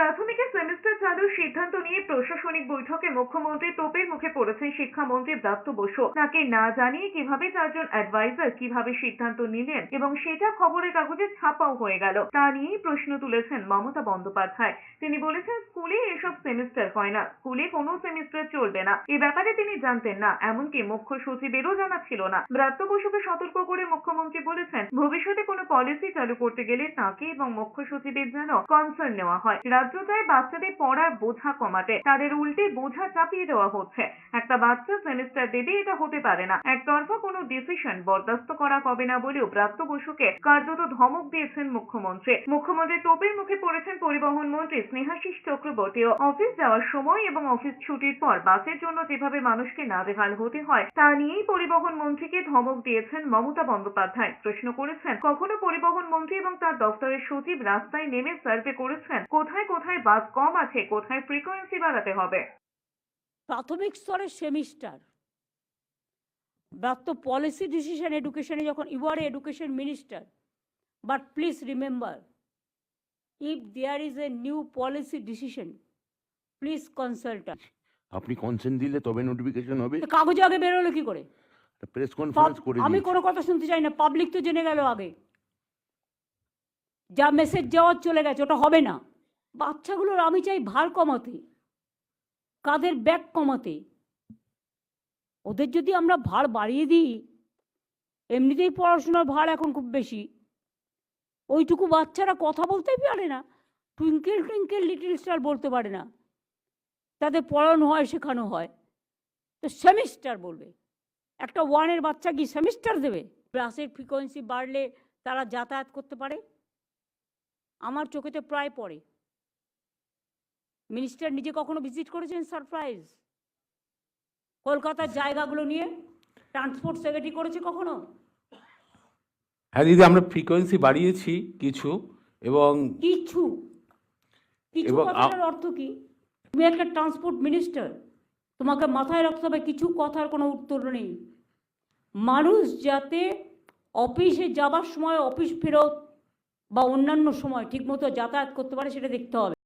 প্রাথমিকের semester চালুর সিদ্ধান্ত নিয়ে প্রশাসনিক বৈঠকে মুখ্যমন্ত্রী তোপের মুখে পড়েছেন শিক্ষামন্ত্রী ব্রাত্য বসু। তাকে না জানিয়ে কীভাবে চারজন অ্যাডভাইজার কীভাবে সিদ্ধান্ত নিলেন এবং সেটা খবরের কাগজে ছাপাও হয়ে গেল, তা নিয়েই প্রশ্ন তুলেছেন মমতা বন্দ্যোপাধ্যায়। তিনি বলেছেন, স্কুলে এসব সেমিস্টার হয় না, স্কুলে কোনো সেমিস্টার চলবে না। এ ব্যাপারে তিনি জানতেন না, এমনকি মুখ্য সচিবেরও জানা ছিল না। ব্রাত্য বসুকে সতর্ক করে মুখ্যমন্ত্রী বলেছেন, ভবিষ্যতে কোনো পলিসি চালু করতে গেলে তাকে এবং মুখ্য সচিবের যেন কনসার্ন নেওয়া হয়। রাজ্য চায় বাচ্চাদের পড়ার বোঝা কমাতে তাদের উল্টে বোঝা চাপিয়ে দেওয়া হচ্ছে। একটা বাচ্চা সেমিস্টার দেবে এটা হতে পারে না। একতরফা কোনো ডিসিশন বরদাস্ত করা হবে না বলেও ব্রাত্য বসুকে কার্যত ধমক দিয়েছেন মুখ্যমন্ত্রী। মুখ্যমন্ত্রী তোপের মুখে পড়েছেন পরিবহন মন্ত্রী স্নেহাশিস চক্রবর্তীও। অফিস যাওয়ার সময় এবং অফিস ছুটির পর বাসের জন্য যেভাবে মানুষকে না নাজেহাল হতে হয়, তা নিয়েই পরিবহন মন্ত্রীকে ধমক দিয়েছেন মমতা বন্দ্যোপাধ্যায়। প্রশ্ন করেছেন, কখনো পরিবহন মন্ত্রী এবং তার দপ্তরের সচিব রাস্তায় নেমে সার্ভে করেছেন? কোথায় কোথায় বাস কম আছে? কোথায় ফ্রিকোয়েন্সি বাড়াতে হবে? প্রাথমিক স্তরের সেমিস্টার। তো পলিসি ডিসিশন এডুকেশনে যখন you are education minister but please remember if there is a new policy decision please consult আপনি কনসেন্ট দিলে তবে নোটিফিকেশন হবে। কাগজে আগে বেরোলো কি করে? প্রেস কনফারেন্স করে আমি। কোনো কথা শুনতে চাই না পাবলিক তো জেনে গেল আগে। যা মেসেজ যাওয়ার চলে গেছে ওটা হবে না। বাচ্চাগুলোর আমি চাই ভার কমাতে। কাদের ব্যাগ কমাতে? ওদের যদি আমরা ভার বাড়িয়ে দিই, এমনিতেই পড়াশোনার ভার এখন খুব বেশি। ওইটুকু বাচ্চারা কথা বলতেই পারে না, টুইঙ্কেল টুইঙ্কেল লিটিল স্টার বলতে পারে না। তাদের পড়ানো হয়, শেখানো হয়। তো সেমিস্টার বলবে। একটা ওয়ানের বাচ্চা কি সেমিস্টার দেবে? ক্লাসের ফ্রিকোয়েন্সি বাড়লে তারা যাতায়াত করতে পারে? আমার চোখেতে প্রায় পড়ে। মিনিস্টার নিজে কখনো ভিজিট করেছেন? সারপ্রাইজ কলকাতার জায়গাগুলো নিয়ে ট্রান্সপোর্ট সেক্রেটারি করেছে কখনো? হ্যাঁ দিদি আমরা ফ্রিকোয়েন্সি বাড়িয়েছি কিছু এবং কিছু। কিছু কথাটার অর্থ কি? তুমি একটা ট্রান্সপোর্ট মিনিস্টার তোমাকে মাথায় রাখতে হবে কিছু কথার কোনো উত্তর নেই। মানুষ যাতে অফিসে যাবার সময় অফিস ফেরত বা অন্যান্য সময় ঠিকমতো যাতায়াত করতে পারে সেটা দেখতে হবে।